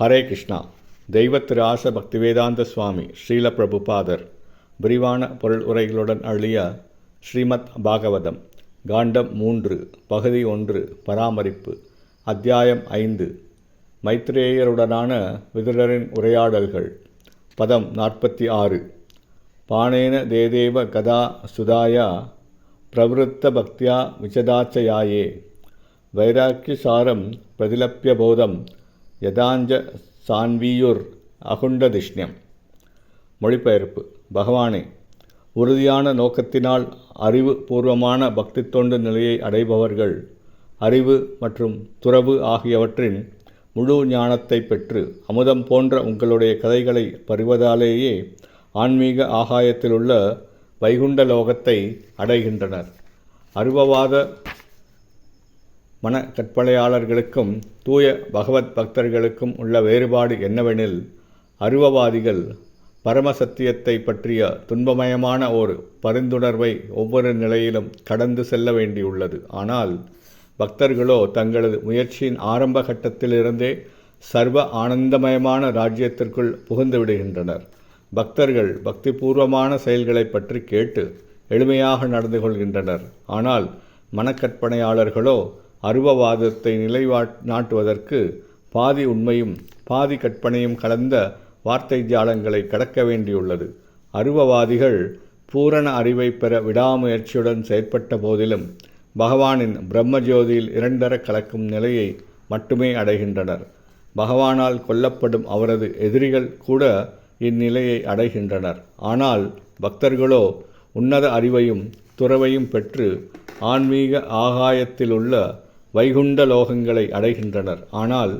ஹரே கிருஷ்ணா. தெய்வத்திராச பக்திவேதாந்த சுவாமி ஸ்ரீல பிரபுபாதர் விரிவான பொருள் உரைகளுடன் அழிய ஸ்ரீமத் பாகவதம் காண்டம் மூன்று பகுதி ஒன்று பராமரிப்பு அத்தியாயம் ஐந்து. மைத்ரேயருடனான விதுரரின் உரையாடல்கள் பதம் நாற்பத்தி ஆறு. பாணேன தேதேவ கதா சுதாயா பிரவருத்த பக்தியா விசதாச்சயாயே. வைராக்கியசாரம் பிரதிலப்பிய போதம் யதாஞ்ச சான்வியுர் அகுண்டதிஷ்ணியம் மொழிபெயர்ப்பு பகவானே உறுதியான நோக்கத்தினால் அறிவு பூர்வமான பக்தி தொண்டு நிலையை அடைபவர்கள் அறிவு மற்றும் துறவு ஆகியவற்றின் முழு ஞானத்தை பெற்று அமுதம் போன்ற உங்களுடைய கதைகளை பறிவதாலேயே ஆன்மீக ஆகாயத்திலுள்ள வைகுண்ட லோகத்தை அடைகின்றனர் அருவவாத மன கற்பனையாளர்களுக்கும் தூய பகவத் பக்தர்களுக்கும் உள்ள வேறுபாடு என்னவெனில் அருவவாதிகள் பரமசத்தியத்தை பற்றிய துன்பமயமான ஒரு பரிந்துணர்வை ஒவ்வொரு நிலையிலும் கடந்து செல்ல வேண்டியுள்ளது. ஆனால் பக்தர்களோ தங்களது முயற்சியின் ஆரம்ப கட்டத்திலிருந்தே சர்வ ஆனந்தமயமான ராஜ்யத்திற்குள் புகுந்து விடுகின்றனர். பக்தர்கள் பக்திபூர்வமான செயல்களை பற்றி கேட்டு எளிமையாக நடந்து கொள்கின்றனர். ஆனால் மனக்கற்பனையாளர்களோ அருவவாதத்தை நிலைவா நாட்டுவதற்கு பாதி உண்மையும் பாதி கற்பனையும் கலந்த வார்த்தை ஜாலங்களை கடக்க வேண்டியுள்ளது. அருவவாதிகள் பூரண அறிவை பெற விடாமுயற்சியுடன் செயற்பட்ட போதிலும் பகவானின் பிரம்மஜோதியில் இரண்டர கலக்கும் நிலையை மட்டுமே அடைகின்றனர். பகவானால் கொல்லப்படும் அவரது எதிரிகள் கூட இந்நிலையை அடைகின்றனர். ஆனால் பக்தர்களோ உன்னத அறிவையும் துறவையும் பெற்று ஆன்மீக ஆகாயத்திலுள்ள வைகுண்ட லோகங்களை அடைகின்றனர். ஆனால்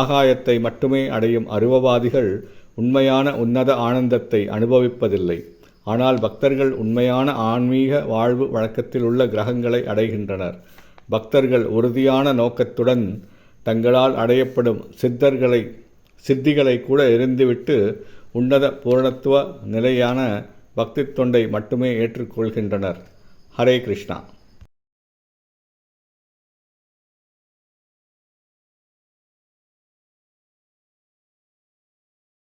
ஆகாயத்தை மட்டுமே அடையும் அருவவாதிகள் உண்மையான உன்னத ஆனந்தத்தை அனுபவிப்பதில்லை. ஆனால் பக்தர்கள் உண்மையான ஆன்மீக வாழ்வு வழக்கத்தில் உள்ள கிரகங்களை அடைகின்றனர். பக்தர்கள் உறுதியான நோக்கத்துடன் தங்களால் அடையப்படும் சித்தர்களை சித்திகளை கூட எரிந்துவிட்டு உன்னத பூரணத்துவ நிலையான பக்தி தொண்டை மட்டுமே ஏற்றுக்கொள்கின்றனர். ஹரே கிருஷ்ணா.